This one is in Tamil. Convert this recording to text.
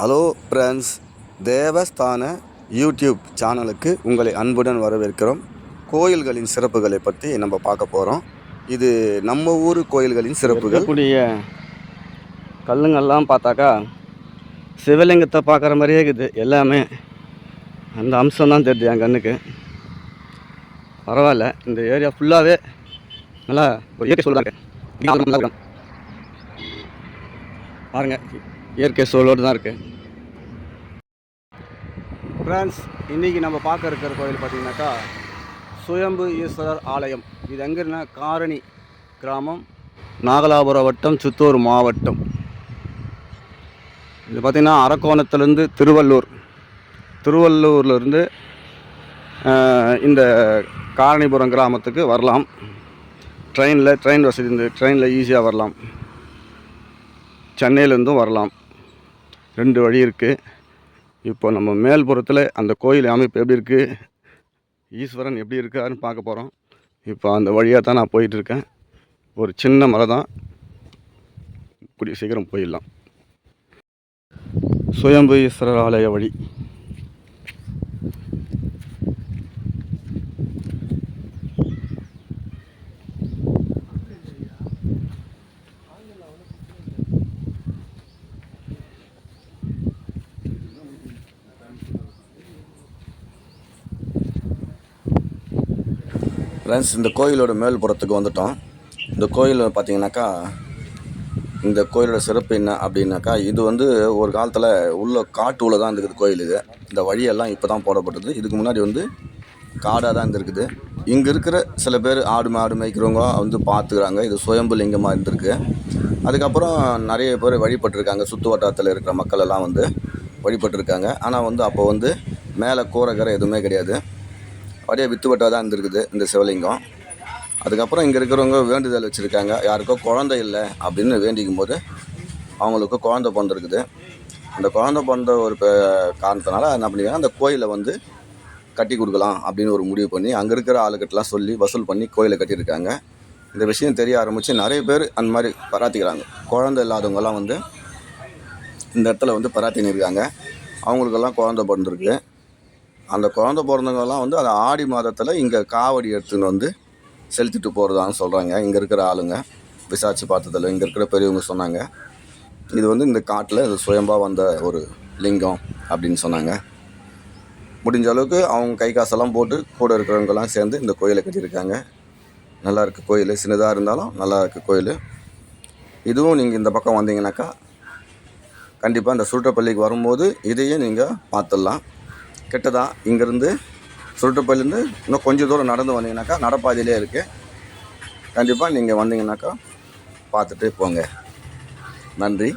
ஹலோ ஃப்ரெண்ட்ஸ் தேவஸ்தான யூடியூப் சேனலுக்கு உங்களை அன்புடன் வரவேற்கிறோம். கோயில்களின் சிறப்புகளை பற்றி நம்ம பார்க்க போகிறோம் இது நம்ம ஊர் கோயில்களின் சிறப்புகள். கூடிய கல்லுங்கள்லாம் பார்த்தாக்கா சிவலிங்கத்தை பார்க்குற மாதிரியே இருக்குது. எல்லாமே அந்த அம்சம் தான் தெரியுது என் கண்ணுக்கு. பரவாயில்ல இந்த ஏரியா ஃபுல்லாகவே நல்லா ஒரு இயற்கை சொல்கிறாங்க பாருங்கள் இயற்கை சூழலோடு தான் இருக்குது ஃப்ரெண்ட்ஸ் இன்றைக்கி நம்ம பார்க்க இருக்கிற கோயில் பார்த்திங்கனாக்கா சுயம்பு ஈஸ்வரர் ஆலயம். இது எங்கன்னா காரணி கிராமம் நாகலாபுரம் வட்டம் சித்தூர் மாவட்டம். இது பார்த்திங்கன்னா அரக்கோணத்துலேருந்து திருவள்ளூர். திருவள்ளூர்லேருந்து இந்த காரணிபுரம் கிராமத்துக்கு வரலாம். ட்ரெயினில் ட்ரெயின் வசதி இந்த ட்ரெயினில் ஈஸியாக வரலாம். சென்னையிலேருந்தும் வரலாம். ரெண்டு வழி இருக்குது இப்போ நம்ம மேல்புறத்தில் அந்த கோயில் அமைப்பு எப்படி இருக்குது ஈஸ்வரன் எப்படி இருக்காருன்னு பார்க்க போகிறோம் இப்போ அந்த வழியாக தான் நான் போயிட்டுருக்கேன் ஒரு சின்ன மலை தான். கூடிய சீக்கிரம் போயிடலாம். சுயம்பு ஈஸ்வரர் ஆலய வழி. ஃப்ரெண்ட்ஸ் இந்த கோயிலோட மேல்புறத்துக்கு வந்துட்டோம். இந்த கோயில் பார்த்தீங்கன்னாக்கா இந்த கோயிலோட சிறப்பு என்ன அப்படின்னாக்கா இது வந்து ஒரு காலத்தில் உள்ள காட்டுல தான் இருக்குது கோயில் இது. இந்த வழியெல்லாம் இப்போ தான் போடப்பட்டது. இதுக்கு முன்னாடி வந்து காடாக தான் இருந்திருக்குது. இங்கே இருக்கிற சில பேர் ஆடு மாடு மேய்க்கிறவங்க வந்து பார்த்துக்கிறாங்க இது சுயம்பு லிங்கமாக இருந்திருக்கு. அதுக்கப்புறம் நிறைய பேர் வழிபட்டிருக்காங்க. சுற்று வட்டாரத்தில் இருக்கிற மக்கள் எல்லாம் வந்து வழிபட்டிருக்காங்க. ஆனால் வந்து அப்போ வந்து மேலே கூரைக்கரை எதுவுமே கிடையாது. அப்படியே வித்துவட்டாக தான் இருந்திருக்குது இந்த சிவலிங்கம். அதுக்கப்புறம் இங்கே இருக்கிறவங்க வேண்டுதல் வச்சுருக்காங்க. யாருக்கோ குழந்தை இல்லை அப்படின்னு வேண்டிக்கும் போது அவங்களுக்கு குழந்தை பிறந்திருக்குது அந்த குழந்தை பிறந்த ஒரு காரணத்தினால என்ன பண்ணிருக்காங்க அந்த கோயிலை வந்து கட்டி கொடுக்கலாம் அப்படின்னு ஒரு முடிவு பண்ணி அங்கே இருக்கிற ஆளுக்கிட்டலாம் சொல்லி வசூல் பண்ணி கோயிலை கட்டியிருக்காங்க. இந்த விஷயம் தெரிய ஆரம்பித்து நிறைய பேர் அந்த மாதிரி பராத்திக்கிறாங்க. குழந்தை இல்லாதவங்கெல்லாம் வந்து இந்த இடத்துல வந்து பராத்தின்னு இருக்காங்க. அவங்களுக்கெல்லாம் குழந்தை பிறந்திருக்கு. அந்த குழந்தை பிறந்தவங்கெல்லாம் வந்து அது ஆடி மாதத்தில் இங்கே காவடி எடுத்துன்னு வந்து செலுத்திட்டு போகிறதான்னு சொல்கிறாங்க இங்கே இருக்கிற ஆளுங்க விசாரிச்சு பார்த்ததில் இங்கே இருக்கிற பெரியவங்க சொன்னாங்க. இது வந்து இந்த காட்டில் இது சுயம்பாக வந்த ஒரு லிங்கம் அப்படின்னு சொன்னாங்க. முடிஞ்ச அளவுக்கு அவங்க கை காசெல்லாம் போட்டு கூட இருக்கிறவங்கெல்லாம் சேர்ந்து இந்த கோயிலை கட்டியிருக்காங்க. நல்லா இருக்குது கோயில். சின்னதாக இருந்தாலும் நல்லா இருக்குது கோயில். இதுவும் நீங்கள் இந்த பக்கம் வந்தீங்கன்னாக்கா கண்டிப்பாக இந்த சுருட்டப்பள்ளிக்கு வரும்போது இதையும் நீங்கள் பார்த்துடலாம். கெட்டதா? இங்கேருந்து சுருட்டப்பள்ளிலேருந்து இன்னும் கொஞ்சம் தூரம் நடந்து வந்தீங்கன்னாக்கா நடப்பாதையிலே இருக்குது கண்டிப்பாக நீங்கள் வந்தீங்கன்னாக்கா பார்த்துட்டு போங்க. நன்றி.